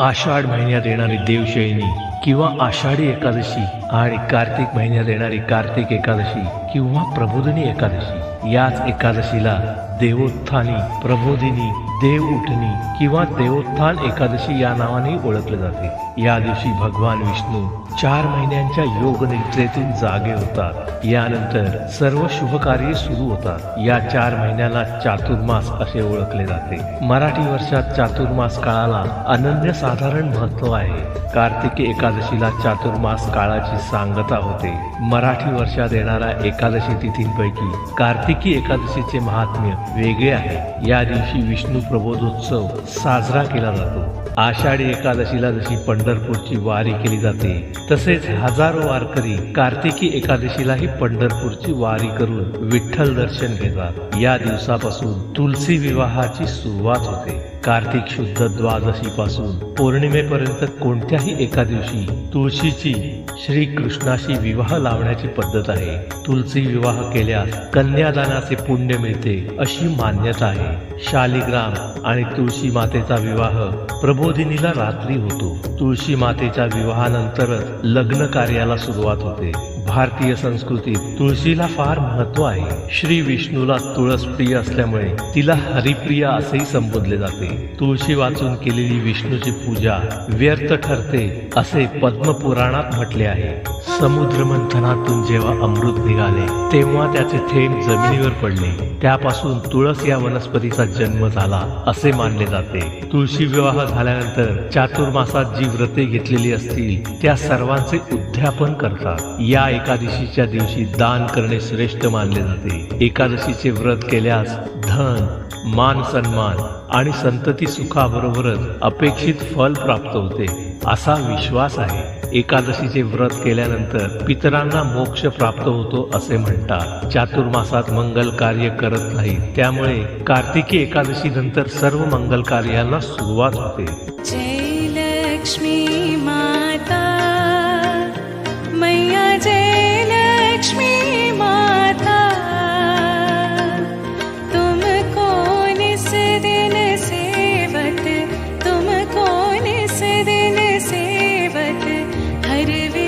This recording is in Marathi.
आषाढ महिन्यात येणारी देवशयनी किंवा आषाढी एकादशी आणि कार्तिक महिन्यात येणारी कार्तिक एकादशी किंवा प्रबोधनी एकादशी याच एकादशीला देवोत्थानी प्रबोधिनी देव उठणी किंवा देवोत्थान एकादशी या नावाने ओळखले जाते. या दिवशी भगवान विष्णू चार महिन्यांच्या योग निद्रेतून जागे होतात. यानंतर सर्व शुभ कार्य सुरू होतात. या चार महिन्याला चातुर्मास असे ओळखले जाते. मराठी वर्षात चातुर्मास काळाला अनन्य साधारण महत्त्व आहे. कार्तिकी एकादशीला चातुर्मास काळाची सांगता होते. मराठी वर्षात येणाऱ्या एकादशी तिथींपैकी कार्तिकी एकादशीचे महात्म्य वेगळे आहे. या दिवशी विष्णू प्रबोधोत्सव साजरा केला जातो. आषाढी एकादशीला जशी पंढरपूरची वारी केली जाते तसेच हजारो वारकरी कार्तिकी एकादशीलाही पंढरपूरची वारी करून विठ्ठल दर्शन घेतात. या दिवसापासून तुलसी विवाहाची सुरुवात होते. कार्तिक शुद्ध द्वादशी पासून पौर्णिमेपर्यंत कोणत्याही एका दिवशी तुळशीची श्री कृष्णाशी विवाह लावण्याची पद्धत आहे. तुलसी विवाह केल्यास कन्यादानाचे पुण्य मिळते अशी मान्यता आहे. शालिग्राम आणि तुळशी मातेचा विवाह प्रबोधिनीला रात्री होतो. तुळशी मातेच्या विवाहानंतरच लग्न कार्याला सुरुवात होते. भारतीय संस्कृतीत तुळशीला फार महत्त्व आहे. श्री विष्णूला तुळस प्रिय असल्यामुळे तिला हरिप्रिया असेही संबोधले जाते. तुळशी वाचून केलेली विष्णूची पूजा व्यर्थ ठरते असे पद्मपुराणात म्हटले आहे. समुद्र मंथनातून जेव्हा अमृत निघाले तेव्हा त्याचे थेंब जमिनीवर पडले. त्यापासून तुळस या वनस्पतीचा जन्म झाला असे मानले जाते. तुळशी विवाह झाल्यानंतर चातुर्मासात जी व्रते घेतलेली असतील त्या सर्वांचे उद्यापन करतात. या एक एकादशीच्या दिवशी दान करणे श्रेष्ठ मानले जाते. एकादशीचे व्रत केल्यास धन मान सन्मान आणि संतती सुखाबरोबरच अपेक्षित फल प्राप्त होते असा विश्वास आहे. एकादशीचे व्रत केल्यानंतर पितरांना मोक्ष प्राप्त होतो असे म्हणतात. चातुर्मासात मंगल कार्य करत नाही त्यामुळे कार्तिकी एकादशी नंतर सर्व मंगल कार्याला सुरुवात होते. जय लक्ष्मी मा перевести.